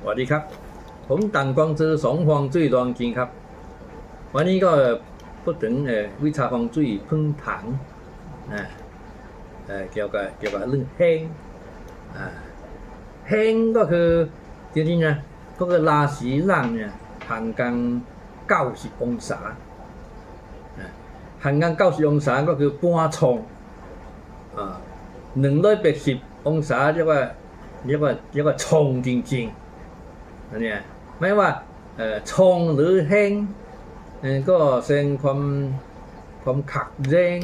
สวัสดีครับ ผมตังกวางจือสองฮวงจุ้ยดวงจริงครับ วันนี้ก็พูดถึงเอ่อวิชาฮวงจุ้ยพึ่งถังนะเออเกี่ยวกับเกี่ยวกับเรื่องเฮงอ่าเฮงก็คือจริงๆนะก็คือราศีล่างเนี่ยห่างกันเก้าสิบองศาห่างกันเก้าสิบองศาก็คือปัวชงอ่าหนึ่งร้อยแปดสิบองศาเรียกว่าเรียกว่าเรียกว่าชงจริง ๆ นะเนี่ยไม่ว่าชงหรือเฮงก็แสดงความความขัดแย้ง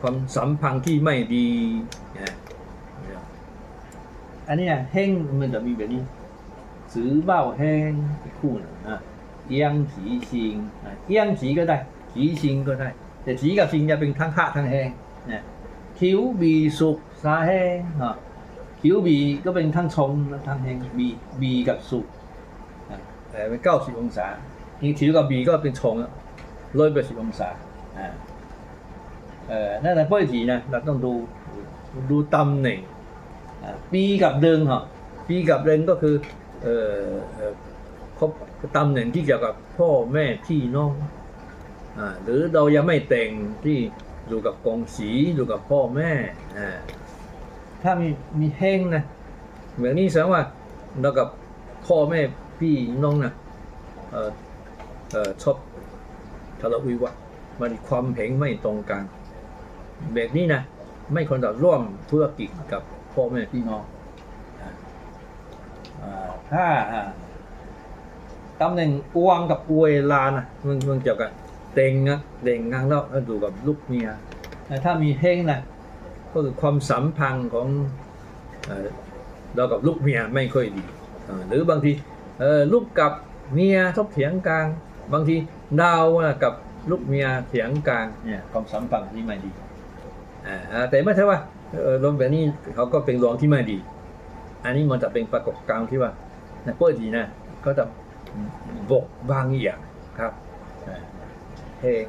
ความสัมพันธ์ที่ไม่ดีอันนี้เฮงมันจะมีแบบนี้สือเบ้าเฮงคู่หนึ่งอะเอียงผีชิงอะเอียงผีก็ได้ผีชิงก็ได้ แต่ผีกับชิงจะเป็นทั้งหะทั้งแหงคิ้วบีสุกสาแหงอะ คิ้วบีก็เป็นทั้งชงและทั้งแหงบีบีกับสุกอะแต่เป็นเก้าสิบองศานี่คิ้วกับบีก็เป็นชงร้อยแปดสิบองศาอ่าเออนั่นแหละพ่อทีนะเราต้องดูดูตำแหน่งอ่าปีกับเดิงเหรอปีกับเดิงก็คือเอ่อเอ่อครบตำแหน่งที่เกี่ยวกับพ่อแม่พี่น้องอ่าหรือเรายังไม่แต่งที่อยู่กับกองสีอยู่กับพ่อแม่อ่า ถ้ามีมีแห้งนะเหมือนนี้แสดงว่าเรากับพ่อแม่พี่น้องนะเออเออชอบทะเลาะวิวาทมันความเห็นไม่ตรงกันแบบนี้นะไม่ควรจะร่วมธุรกิจกับพ่อแม่พี่น้องอ่าถ้าอ่าตำแหน่งอวงกับอวยลานะมันมันเกี่ยวกับเต็งนะเต็งงานแล้วแล้วดูกับลูกเมียแต่ถ้ามีเฮงนะ ก็คือความสัมพันธ์ของเอเรากับลูกเมียไม่ค่อยดี หรือบางทีลูกกับเมียทบเถียงกันบางทีดาวกับลูกเมียเถียงกันเนี่ยความสัมพันธ์ที่ไม่ดีแต่ไม่ใช่ว่าเออลมแบบนี้เขาก็เป็นรองที่ไม่ดี อันนี้มันจะเป็นปรากฏการณ์ที่ว่าในปกตินะก็จะบกบางอย่างครับเพลง